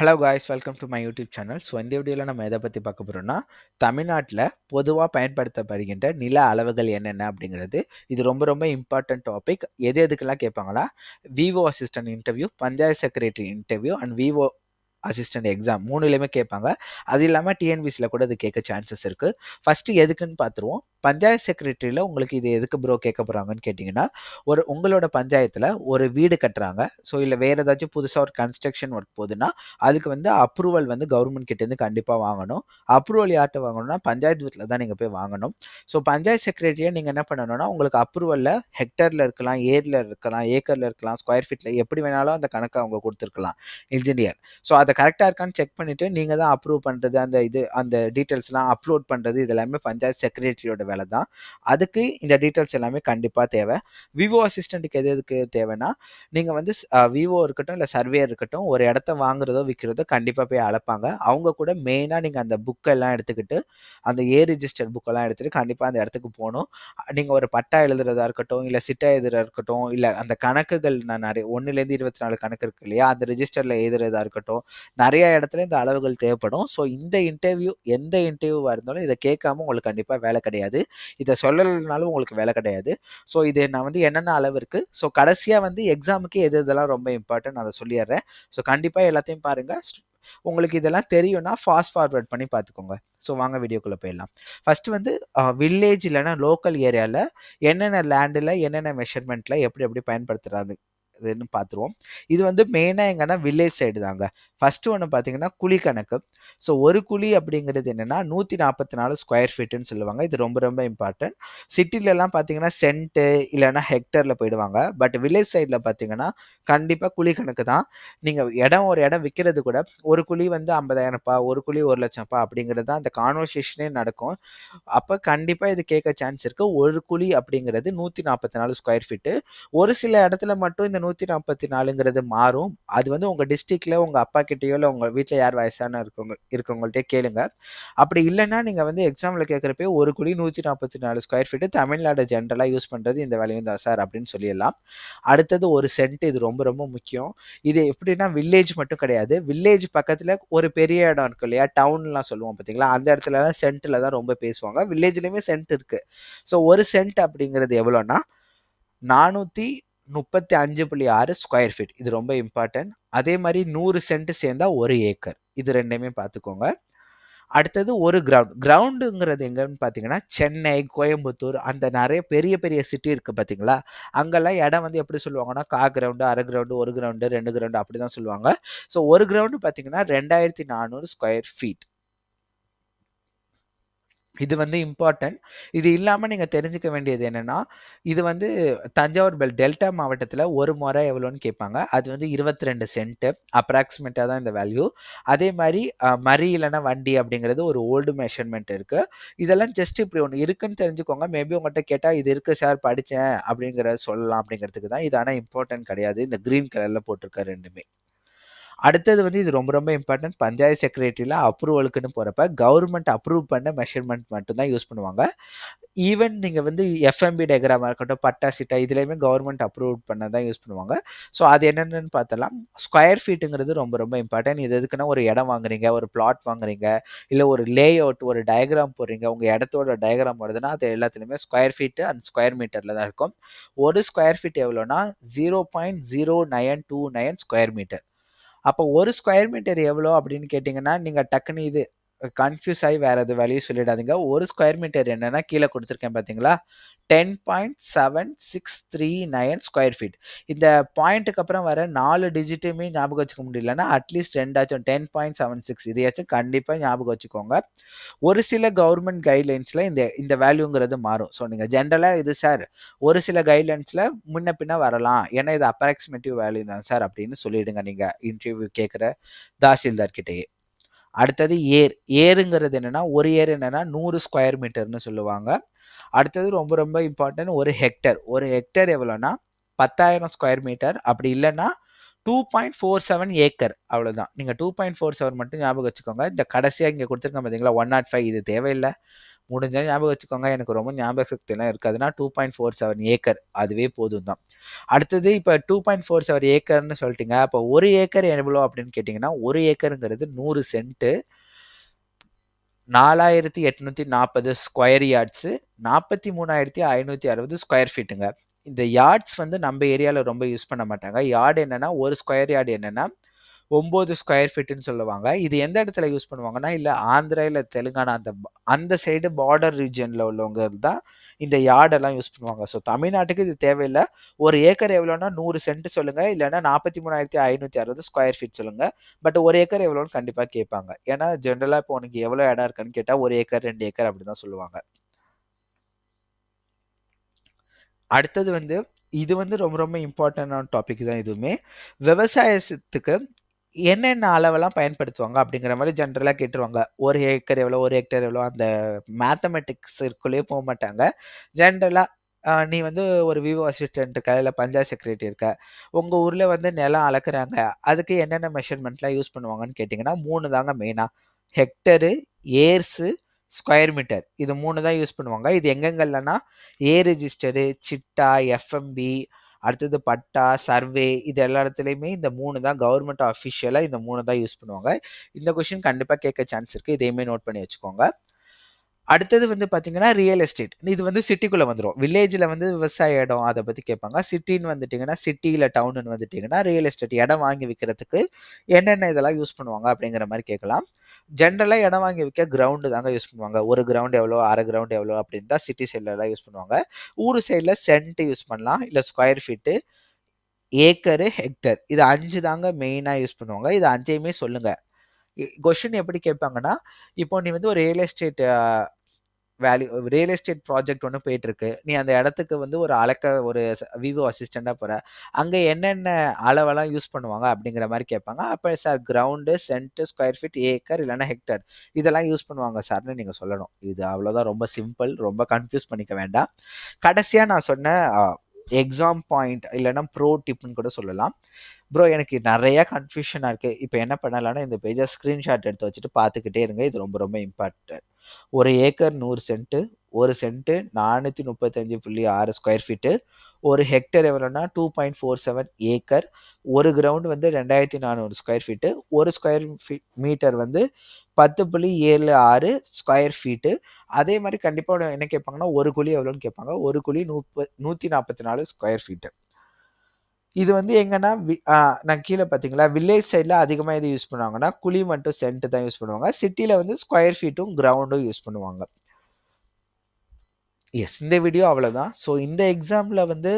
Hello guys welcome to my YouTube channel so இந்த வீடியோவில் நம்ம எதை பற்றி பார்க்க போகிறோம்னா தமிழ்நாட்டில் பொதுவாக பயன்படுத்தப்படுகின்ற நில அளவுகள் என்னென்ன அப்படிங்கிறது. இது ரொம்ப ரொம்ப இம்பார்ட்டன்ட் டாபிக் எது எதுக்கெல்லாம் கேட்பாங்களா? VAO assistant interview panchayat secretary interview and VAO assistant exam மூணுலேயுமே கேட்பாங்க. அது இல்லாமல் டிஎன்பிசியில் கூட அது கேட்க சான்சஸ் இருக்குது ஃபஸ்ட்டு எதுக்குன்னு பார்த்துருவோம் பஞ்சாயத்து செக்ரட்டரியில் உங்களுக்கு இது எதுக்கு ப்ரோ கேட்க போகிறாங்கன்னு கேட்டிங்கன்னா ஒரு உங்களோட பஞ்சாயத்தில் ஒரு வீடு கட்டுறாங்க. ஸோ இல்லை வேறு ஏதாச்சும் புதுசாக ஒரு கன்ஸ்ட்ரக்ஷன் ஒர்க் போகுதுன்னா அதுக்கு வந்து அப்ரூவல் வந்து கவர்மெண்ட் கிட்டேருந்து கண்டிப்பாக வாங்கணும். அப்ரூவல் யார்கிட்ட வாங்கணும்னா பஞ்சாயத்து வீட்டில் தான் நீங்கள் போய் வாங்கணும். ஸோ பஞ்சாயத்து செக்ரட்டரியை நீங்கள் என்ன பண்ணணும்னா உங்களுக்கு அப்ரூவலில் ஹெக்டரில் இருக்கலாம் ஏரியில் இருக்கலாம் ஏக்கரில் இருக்கலாம் ஸ்கொயர் ஃபீட்டில் எப்படி வேணாலும் அந்த கணக்கை அவங்க கொடுத்துருக்கலாம். இன்ஜினியர் ஸோ அதை கரெக்டாக இருக்கான்னு செக் பண்ணிவிட்டு நீங்கள் தான் அப்ரூவ் பண்ணுறது அந்த இது அந்த டீட்டெயில்ஸ்லாம் அப்லோட் பண்ணுறது இது எல்லாமே பஞ்சாயத்து செக்ரட்டரியோட வேலை தான். அதுக்கு இந்த டீட்டெயில்ஸ் எல்லாமே கண்டிப்பாக தேவை. விவோ அசிஸ்டண்ட்டுக்கு எது எதுக்கு தேவைன்னா நீங்கள் வந்து விவோ இருக்கட்டும் இல்லை சர்வேயர் இருக்கட்டும் ஒரு இடத்த வாங்குறதோ விற்கிறதோ கண்டிப்பாக போய் அழைப்பாங்க அவங்க கூட மெயினாக நீங்கள் அந்த புக்கெல்லாம் எடுத்துக்கிட்டு அந்த ஏ ரிஜிஸ்டர் புக்கெல்லாம் எடுத்துகிட்டு கண்டிப்பாக அந்த இடத்துக்கு போகணும். நீங்கள் ஒரு பட்டா எழுதுறதா இருக்கட்டும் இல்லை சிட்டா எழுதுறதா இருக்கட்டும் இல்லை அந்த கணக்குகள் நான் நிறைய ஒன்றுலேருந்து இருபத்தி நாலு கணக்கு இருக்கு இல்லையா? அந்த ரிஜிஸ்டரில் எழுதுறதா இருக்கட்டும் நிறைய இடத்துல இந்த அளவுகள் தேவைப்படும். ஸோ இந்த இன்டர்வியூ எந்த இன்டர்வியூவாக இருந்தாலும் இதை கேட்காம உங்களுக்கு கண்டிப்பாக வேலை கிடையாது. இதை சொல்லலைனாலும் உங்களுக்கு வேலை கிடையாது. ஸோ இது நான் வந்து என்னென்ன அளவு இருக்குது ஸோ கடைசியாக வந்து எக்ஸாமுக்கு எது இதெல்லாம் ரொம்ப இம்பார்ட்டன்ட் அதை சொல்லிடுறேன். ஸோ கண்டிப்பாக எல்லாத்தையும் பாருங்கள் உங்களுக்கு இதெல்லாம் தெரியும்னா ஃபாஸ்ட் ஃபார்வர்ட் பண்ணி பார்த்துக்கோங்க. ஸோ வாங்க வீடியோக்குள்ளே போயிடலாம். ஃபஸ்ட்டு வந்து வில்லேஜ் இல்லைன்னா லோக்கல் ஏரியாவில் என்னென்ன லேண்டில் என்னென்ன மெஷர்மெண்ட்டில் எப்படி எப்படி பயன்படுத்துகிறாங்க இதுன்னு பார்த்துருவோம் இது வந்து மெயினாக எங்கன்னா வில்லேஜ் சைடு தாங்க. ஃபஸ்ட்டு ஒன்று பார்த்தீங்கன்னா குழி கணக்கு. ஸோ ஒரு குழி அப்படிங்கிறது என்னென்னா நூற்றி நாற்பத்தி நாலு ஸ்கொயர் ஃபீட்டுன்னு சொல்லுவாங்க. இது ரொம்ப ரொம்ப இம்பார்ட்டன்ட் சிட்டிலலாம் பார்த்தீங்கன்னா சென்ட்டு இல்லைன்னா ஹெக்டரில் போயிடுவாங்க. பட் வில்லேஜ் சைடில் பார்த்தீங்கன்னா கண்டிப்பாக குழி கணக்கு தான். நீங்கள் இடம் ஒரு இடம் விற்கிறது கூட ஒரு குழி வந்து ஐம்பதாயிரம்ப்பா ஒரு குழி ஒரு லட்சம்ப்பா அப்படிங்கிறது தான் அந்த கான்வர்சேஷனே நடக்கும். அப்போ கண்டிப்பாக இது கேட்க சான்ஸ் இருக்குது ஒரு குழி அப்படிங்கிறது நூற்றி நாற்பத்தி நாலு ஸ்கொயர் ஃபீட்டு ஒரு சில இடத்துல மட்டும் இந்த நூற்றி நூற்றி நாற்பத்தி நாலுங்கிறது மாறும். அது வந்து உங்கள் டிஸ்ட்ரிக்டில் உங்கள் அப்பா கிட்டேயோ இல்லை உங்கள் வீட்டில் யார் வயசான இருக்கவங்க இருக்கவங்கள்ட்டே கேளுங்க. அப்படி இல்லைன்னா நீங்கள் வந்து எக்ஸாமில் கேட்குறப்பே ஒரு குழி நூற்றி நாற்பத்தி நாலு ஸ்கொயர் ஃபீட்டு தமிழ்நாடு ஜென்ரலாக யூஸ் பண்ணுறது இந்த வேலையும் தான் சார் அப்படின்னு சொல்லிடலாம். அடுத்தது ஒரு சென்ட் இது ரொம்ப ரொம்ப முக்கியம். இது எப்படின்னா வில்லேஜ் மட்டும் கிடையாது. வில்லேஜ் பக்கத்தில் ஒரு பெரிய இடம் இருக்கு இல்லையா? டவுன்லாம் சொல்லுவோம் பார்த்தீங்களா அந்த இடத்துலலாம் சென்ட்டில் தான் ரொம்ப பேசுவாங்க. வில்லேஜ்லேயுமே சென்ட் இருக்குது ஸோ ஒரு சென்ட் அப்படிங்கிறது எவ்வளோன்னா நானூற்றி முப்பத்தி அஞ்சு புள்ளி ஆறு ஸ்கொயர் ஃபீட் இது ரொம்ப இம்பார்ட்டன்ட் அதே மாதிரி நூறு சென்ட் சேர்ந்தா ஒரு ஏக்கர் இது ரெண்டையுமே பார்த்துக்கோங்க. அடுத்தது ஒரு கிரவுண்ட் கிரவுண்டுங்கிறது எங்கன்னு பார்த்தீங்கன்னா சென்னை கோயம்புத்தூர் அந்த நிறைய பெரிய பெரிய சிட்டி இருக்குது பார்த்தீங்களா? அங்கெல்லாம் இடம் வந்து எப்படி சொல்லுவாங்கன்னா கா கிரவுண்டு அரை கிரவுண்டு ஒரு கிரவுண்டு ரெண்டு கிரவுண்டு அப்படி தான் சொல்லுவாங்க. ஸோ ஒரு கிரவுண்டு பார்த்தீங்கன்னா ரெண்டாயிரத்தி நானூறு ஸ்கொயர் ஃபீட் இது வந்து இம்பார்ட்டன்ட் இது இல்லாமல் நீங்கள் தெரிஞ்சுக்க வேண்டியது என்னென்னா இது வந்து தஞ்சாவூர் பெல் டெல்டா மாவட்டத்தில் ஒரு முறை எவ்வளோன்னு கேட்பாங்க. அது வந்து இருபத்தி ரெண்டு சென்ட்டு அப்ராக்சிமேட்டாக தான் இந்த வேல்யூ அதே மாதிரி மரி இல்லைனா வண்டி அப்படிங்கிறது ஒரு ஓல்டு மெஷர்மெண்ட் இருக்குது இதெல்லாம் ஜஸ்ட் இப்படி ஒன்று இருக்குன்னு தெரிஞ்சுக்கோங்க. மேபி உங்கள்கிட்ட கேட்டால் இது இருக்குது சார் படித்தேன் அப்படிங்கிற சொல்லலாம் அப்படிங்கிறதுக்கு தான் இது. ஆனால் இம்பார்ட்டன்ட் கிடையாது. இந்த க்ரீன் கலரில் போட்டிருக்க ரெண்டுமே. அடுத்தது வந்து இது ரொம்ப ரொம்ப இம்பார்ட்டன்ட் பஞ்சாயத்து செக்ரட்டரியில் அப்ரூவலுக்குன்னு போகிறப்ப கவர்மெண்ட் அப்ரூவ் பண்ண மெஷர்மெண்ட் மட்டும்தான் யூஸ் பண்ணுவாங்க. ஈவன் நீங்கள் வந்து எஃப்எம்பி டயக்ராமாக இருக்கட்டும் பட்டா சிட்டா இதுலேயுமே கவர்மெண்ட் அப்ரூவ் பண்ண தான் யூஸ் பண்ணுவாங்க. ஸோ அது என்னென்னு பார்த்தலாம் ஸ்கொயர் ஃபீட்டுங்கிறது ரொம்ப ரொம்ப இம்பார்ட்டன்ட் இது எதுக்குன்னா ஒரு இடம் வாங்குறீங்க ஒரு பிளாட் வாங்குறீங்க இல்லை ஒரு லே அவுட் ஒரு டயக்ராம் போடுறீங்க உங்கள் இடத்தோட டயக்ராம் வருதுன்னா அது எல்லாத்துலேயுமே ஸ்கொயர் ஃபீட்டு அண்ட் ஸ்கொயர் மீட்டரில் தான் இருக்கும். ஒரு ஸ்கொயர் ஃபீட் எவ்வளோனா zero point zero nine two nine square metre அப்போ ஒரு ஸ்கொயர் மீட்டர் எவ்வளோ அப்படின்னு கேட்டிங்கன்னா நீங்கள் டக்குன்னு இது கன்ஃபியூஸ் ஆகி வேறு எது வேலையும் சொல்லிடாதீங்க. ஒரு ஸ்கொயர் மீட்டர் என்னென்னா கீழே கொடுத்துருக்கேன் பார்த்தீங்களா ten point seven six three nine square feet இந்த பாயிண்ட்டுக்கு அப்புறம் வர நாலு டிஜிட்டுமே ஞாபகம் வச்சுக்க முடியலன்னா அட்லீஸ்ட் ரெண்டாச்சும் டென் பாயிண்ட் செவன் சிக்ஸ் இதையாச்சும் கண்டிப்பாக ஞாபகம் வச்சுக்கோங்க. ஒரு சில கவர்மெண்ட் கைட்லைன்ஸில் இந்த இந்த வேல்யூங்கிறது மாறும். ஸோ நீங்கள் ஜென்ரலாக இது சார் ஒரு சில கைட்லைன்ஸில் முன்ன பின்ன வரலாம். ஏன்னா இது அப்ராக்சிமேட்டிவ் வேல்யூ தான் சார் அப்படின்னு சொல்லிடுங்க நீங்கள் இன்டர்வியூ கேட்குற தாசில்தார்கிட்டயே. அடுத்தது ஏர். ஏருங்கிறது என்னென்னா ஒரு ஏர் என்னென்னா நூறு ஸ்கொயர் மீட்டர்னு சொல்லுவாங்க. அடுத்தது ரொம்ப ரொம்ப இம்பார்ட்டன்ட் ஒரு ஹெக்டர் ஒரு ஹெக்டர் எவ்வளோனா பத்தாயிரம் ஸ்கொயர் மீட்டர் அப்படி இல்லைன்னா two point four seven acre. அவ்வளோதான் நீங்கள் டூ பாயிண்ட் ஃபோர் செவன் மட்டும் ஞாபகம் வச்சுக்கோங்க. இந்த கடைசியாக இங்கே கொடுத்துருக்கேன் பார்த்தீங்களா ஒன் நாட் oh ஃபைவ் இது தேவையில்லை. முடிஞ்சால் ஞாபகம் வச்சுக்கோங்க. எனக்கு ரொம்ப ஞாபக சக்தியெல்லாம் இருக்காதுன்னா two point four seven acre. அதுவே போதும் தான் அடுத்தது இப்போ டூ பாயிண்ட் ஃபோர் செவன் ஏக்கர்னு சொல்லிட்டீங்க. அப்போ ஒரு ஏக்கர் எவ்வளோ அப்படின்னு கேட்டிங்கன்னா ஒரு ஏக்கருங்கிறது நூறு சென்ட்டு. நாலாயிரத்தி எட்நூற்றி நாற்பது ஸ்கொயர் யார்ட்ஸு நாற்பத்தி மூணாயிரத்தி ஐநூற்றி அறுபது ஸ்கொயர் ஃபீட்டுங்க இந்த யார்ட்ஸ் வந்து நம்ம ஏரியாவில் ரொம்ப யூஸ் பண்ண மாட்டாங்க. யார்டு என்னன்னா ஒரு ஸ்கொயர் யார்டு என்னன்னா ஒம்பது ஸ்கொயர் ஃபீட்டுன்னு சொல்லுவாங்க. இது எந்த இடத்துல யூஸ் பண்ணுவாங்கன்னா இல்லை ஆந்திரா இல்லை தெலுங்கானா அந்த அந்த சைடு பார்டர் ரீஜனில் உள்ளவங்க தான் இந்த யார்டெல்லாம் யூஸ் பண்ணுவாங்க. ஸோ தமிழ்நாட்டுக்கு இது தேவையில்லை. ஒரு ஏக்கர் எவ்வளோனா நூறு சென்ட் சொல்லுங்க. இல்லைன்னா நாற்பத்தி மூணாயிரத்தி ஐநூற்றி அறுபது ஸ்கொயர் ஃபீட் சொல்லுங்க. பட் ஒரு ஏக்கர் எவ்வளோன்னு கண்டிப்பாக கேட்பாங்க. ஏன்னா ஜென்ரலாக இப்போ உனக்கு எவ்வளோ இடம் இருக்குன்னு கேட்டால் ஒரு ஏக்கர் ரெண்டு ஏக்கர் அப்படி தான் சொல்லுவாங்க. அடுத்தது வந்து இது வந்து ரொம்ப ரொம்ப இம்பார்ட்டண்டான டாபிக் தான் இதுவுமே. விவசாயத்துக்கு என்னென்ன அளவெல்லாம் பயன்படுத்துவாங்க அப்படிங்கிற மாதிரி ஜென்ரலாக கேட்டுருவாங்க. ஒரு ஏக்கர் எவ்வளோ ஒரு ஹெக்டர் எவ்வளோ அந்த மேத்தமெட்டிக்ஸ் போக மாட்டாங்க. ஜென்ரலாக நீ வந்து ஒரு விவோ அசிஸ்டன்ட் இருக்க இல்லை பஞ்சாயத்து செக்ரட்டரி இருக்க உங்கள் ஊரில் வந்து நிலம் அளக்குறாங்க. அதுக்கு என்னென்ன மெஷர்மெண்ட்லாம் யூஸ் பண்ணுவாங்கன்னு கேட்டிங்கன்னா மூணு தாங்க மெயினாக ஹெக்டரு ஏர்ஸு ஸ்கொயர் மீட்டர். இது மூணு தான் யூஸ் பண்ணுவாங்க. இது எங்கெங்கல்லனா ஏ ரிஜிஸ்டரு சிட்டா எஃப்எம்பி அடுத்தது பட்டா சர்வே இது எல்லா இடத்துலையுமே இந்த மூணு தான் கவர்மெண்ட் அஃபிஷியலாக இந்த மூணு தான் யூஸ் பண்ணுவாங்க. இந்த கொஷின் கண்டிப்பாக கேட்க சான்ஸ் இருக்குது இதையுமே நோட் பண்ணி வச்சுக்கோங்க. அடுத்தது வந்து பார்த்தீங்கன்னா ரியல் எஸ்டேட் இது வந்து சிட்டிக்குள்ளே வந்துடும் வில்லேஜில் வந்து விவசாய இடம் அதை பற்றி கேட்பாங்க. சிட்டின்னு வந்துட்டிங்கன்னா சிட்டியில் டவுனுன்னு வந்துட்டிங்கன்னா ரியல் எஸ்டேட் இடம் வாங்கி விற்கிறதுக்கு என்னென்ன இதெல்லாம் யூஸ் பண்ணுவாங்க அப்படிங்கிற மாதிரி கேட்கலாம். ஜென்ரலாக இடம் வாங்கி விற்க கிரவுண்டு தாங்க யூஸ் பண்ணுவாங்க. ஒரு கிரவுண்ட் எவ்வளோ அரை கிரவுண்ட் எவ்வளோ அப்படின்னு தான் சிட்டி சைட்லலாம் யூஸ் பண்ணுவாங்க. ஊர் சைடில் சென்ட் யூஸ் பண்ணலாம். இல்லை ஸ்கொயர் ஃபீட்டு ஏக்கரு ஹெக்டர் இது அஞ்சு தாங்க மெயினாக யூஸ் பண்ணுவாங்க. இது அஞ்சையுமே சொல்லுங்கள் கொஷின் எப்படி கேட்பாங்கன்னா இப்போ நீ வந்து ஒரு real estate value real estate project ஒன்று போயிட்டுருக்கு. நீ அந்த இடத்துக்கு வந்து ஒரு அளக்க ஒரு விவோ அசிஸ்டண்ட்டாக போகிற அங்கே என்னென்ன அளவெல்லாம் யூஸ் பண்ணுவாங்க அப்படிங்கிற மாதிரி கேட்பாங்க. அப்போ sir ground cent square feet acre இல்லைனா ஹெக்டர் இதெல்லாம் யூஸ் பண்ணுவாங்க சார்னு நீங்கள் சொல்லணும். இது அவ்வளோதான் ரொம்ப சிம்பிள் ரொம்ப கன்ஃபியூஸ் பண்ணிக்க வேண்டாம். கடைசியாக நான் சொன்ன எக்ஸாம் பாயிண்ட் இல்லைன்னா ப்ரோ டிப்னு கூட சொல்லலாம். ப்ரோ எனக்கு நிறைய கன்ஃபியூஷனாக இருக்குது இப்போ என்ன பண்ணலாம்னா இந்த பேஜை ஸ்க்ரீன்ஷாட் எடுத்து வச்சுட்டு பார்த்துக்கிட்டே இருங்க. இது ரொம்ப ரொம்ப இம்பார்ட்டன்ட் ஒரு ஏக்கர் நூறு சென்ட்டு ஒரு சென்ட்டு நானூற்றி முப்பத்தஞ்சு புள்ளி ஆறு ஸ்கொயர் ஃபீட்டு ஒரு hectare எவ்வளோன்னா two point four seven acre ஒரு கிரவுண்ட் வந்து ரெண்டாயிரத்தி நானூறு ஸ்கொயர் ஃபீட்டு ஒரு ஸ்கொயர் ஃபீட் மீட்டர் வந்து பத்து புள்ளி ஏழு ஆறு ஸ்கொயர் ஃபீட்டு அதே மாதிரி கண்டிப்பாக என்ன கேட்பாங்கன்னா ஒரு குழி எவ்வளோன்னு கேட்பாங்க. ஒரு குழி நூப்ப நூற்றி நாற்பத்தி நாலு ஸ்கொயர் ஃபீட்டு இது வந்து எங்கன்னா நான் கீழே பார்த்தீங்களா வில்லேஜ் சைடில் அதிகமாக எது யூஸ் பண்ணுவாங்கன்னா குழி மட்டும் சென்ட் தான் யூஸ் பண்ணுவாங்க. சிட்டியில் வந்து ஸ்கொயர் ஃபீட்டும் கிரவுண்டும் யூஸ் பண்ணுவாங்க. எஸ் இந்த வீடியோ அவ்வளோதான் ஸோ இந்த எக்ஸாமில் வந்து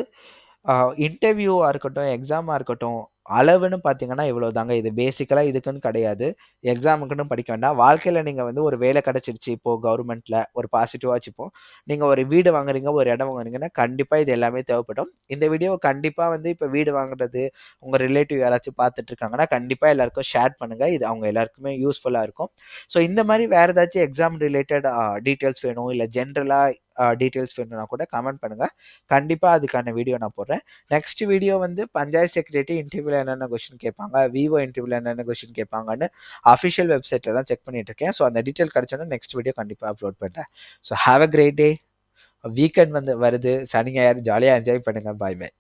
இன்டர்வியூவாக இருக்கட்டும் எக்ஸாமாக இருக்கட்டும் அளவுன்னு பார்த்தீங்கன்னா இவ்வளோ தாங்க இது பேசிக்கலாக இதுக்குன்னு கிடையாது. எக்ஸாமுக்குன்னு படிக்க வேண்டாம். வாழ்க்கையில் நீங்கள் வந்து ஒரு வேலை கிடச்சிருச்சு. இப்போது கவர்மெண்ட்டில் ஒரு பாசிட்டிவாக வச்சுப்போம். நீங்கள் ஒரு வீடு வாங்குறீங்க ஒரு இடம் வாங்குறீங்கன்னா கண்டிப்பாக இது எல்லாமே தேவைப்படும். இந்த வீடியோ கண்டிப்பாக வந்து இப்போ வீடு வாங்குறது உங்கள் ரிலேட்டிவ் யாராச்சும் பார்த்துட்டு இருக்காங்கன்னா கண்டிப்பாக எல்லாருக்கும் ஷேர் பண்ணுங்கள் இது அவங்க எல்லாருக்குமே யூஸ்ஃபுல்லாக இருக்கும். ஸோ இந்த மாதிரி வேறு ஏதாச்சும் எக்ஸாம் ரிலேட்டட் டீட்டெயில்ஸ் வேணும் இல்லை ஜென்ரலாக டீட்டெயில்ஸ் வேணும்னா கூட கமெண்ட் பண்ணுங்கள் கண்டிப்பாக அதுக்கான வீடியோ நான் போடுறேன். நெக்ஸ்ட் வீடியோ வந்து பஞ்சாயத்து செக்ரட்டரி இன்டர்வியூவில் என்னென்ன கொஸ்டின் கேட்பாங்க விவோ இன்டர்வியூவில் என்னென்ன கொஷின் கேட்பாங்கன்னு அஃபிஷியல் வெப்சைட்டில் தான் செக் பண்ணிட்டு இருக்கேன். ஸோ அந்த டீட்டெயில் கிடச்சோன்னா நெக்ஸ்ட் வீடியோ கண்டிப்பாக அப்லோட் பண்ணுறேன் so have a great day weekend வந்து வருது. சனி ஞாயிறு ஜாலியாக என்ஜாய் பண்ணுங்கள் பாய் பாய்